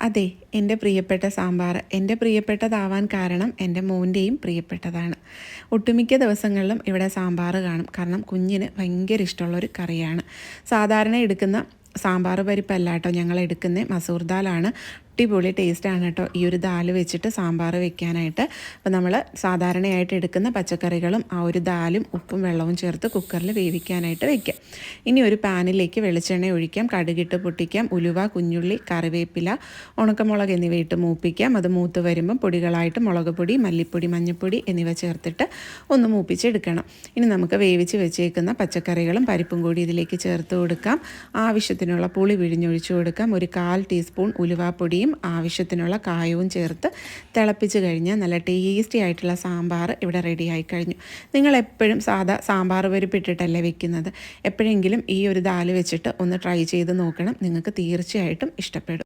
അതെ എന്റെ പ്രിയപ്പെട്ട സാമ്പാർ. എന്റെ പ്രിയപ്പെട്ടതാവാൻ കാരണം എന്റെ മോന്റെയും പ്രിയപ്പെട്ടതാണ്. ഒട്ടുമിക്ക ദിവസങ്ങളിലും ഇവിടെ സാമ്പാർ കാണും. കാരണം കുഞ്ഞിന് ഭയങ്കര ഇഷ്ടമുള്ളൊരു കറിയാണ്. സാധാരണ എടുക്കുന്ന സാമ്പാർ പരിപ്പല്ല കേട്ടോ ഞങ്ങൾ എടുക്കുന്നത്. മസൂർ ദാലാണ്. അടിപൊളി ടേസ്റ്റാണ് കേട്ടോ. ഈ ഒരു ദാൽ വെച്ചിട്ട് സാമ്പാർ വെക്കാനായിട്ട്. അപ്പോൾ നമ്മൾ സാധാരണയായിട്ട് എടുക്കുന്ന പച്ചക്കറികളും ആ ഒരു ദാലും ഉപ്പും വെള്ളവും ചേർത്ത് കുക്കറിൽ വേവിക്കാനായിട്ട് വെക്കാം. ഇനി ഒരു പാനിലേക്ക് വെളിച്ചെണ്ണ ഒഴിക്കാം. കടുകിട്ട് പൊട്ടിക്കാം. ഉലുവ കുഞ്ഞുള്ളി കറിവേപ്പില ഉണക്കമുളക് എന്നിവ ഇട്ട് മൂപ്പിക്കാം. അത് മൂത്ത് വരുമ്പം പൊടികളായിട്ട് മുളക് പൊടി മല്ലിപ്പൊടി മഞ്ഞൾപ്പൊടി എന്നിവ ചേർത്തിട്ട് ഒന്ന് മൂപ്പിച്ചെടുക്കണം. ഇനി നമുക്ക് വേവിച്ച് വെച്ചേക്കുന്ന പച്ചക്കറികളും പരിപ്പും കൂടി ഇതിലേക്ക് ചേർത്ത് കൊടുക്കാം. ആവശ്യത്തിനുള്ള പുളി പിഴിഞ്ഞൊഴിച്ചു കൊടുക്കാം. ഒരു കാൽ ടീസ്പൂൺ ഉലുവാപ്പൊടിയും ആവശ്യത്തിനുള്ള കായവും ചേർത്ത് തിളപ്പിച്ച് കഴിഞ്ഞാൽ നല്ല ടേസ്റ്റി ആയിട്ടുള്ള സാമ്പാർ ഇവിടെ റെഡി കഴിഞ്ഞു. നിങ്ങൾ എപ്പോഴും സാധാ സാമ്പാർ പരിപ്പിട്ടിട്ടല്ലേ വെക്കുന്നത്? എപ്പോഴെങ്കിലും ഈ ഒരു ദാൽ വെച്ചിട്ട് ഒന്ന് ട്രൈ ചെയ്ത് നോക്കണം. നിങ്ങൾക്ക് തീർച്ചയായിട്ടും ഇഷ്ടപ്പെടും.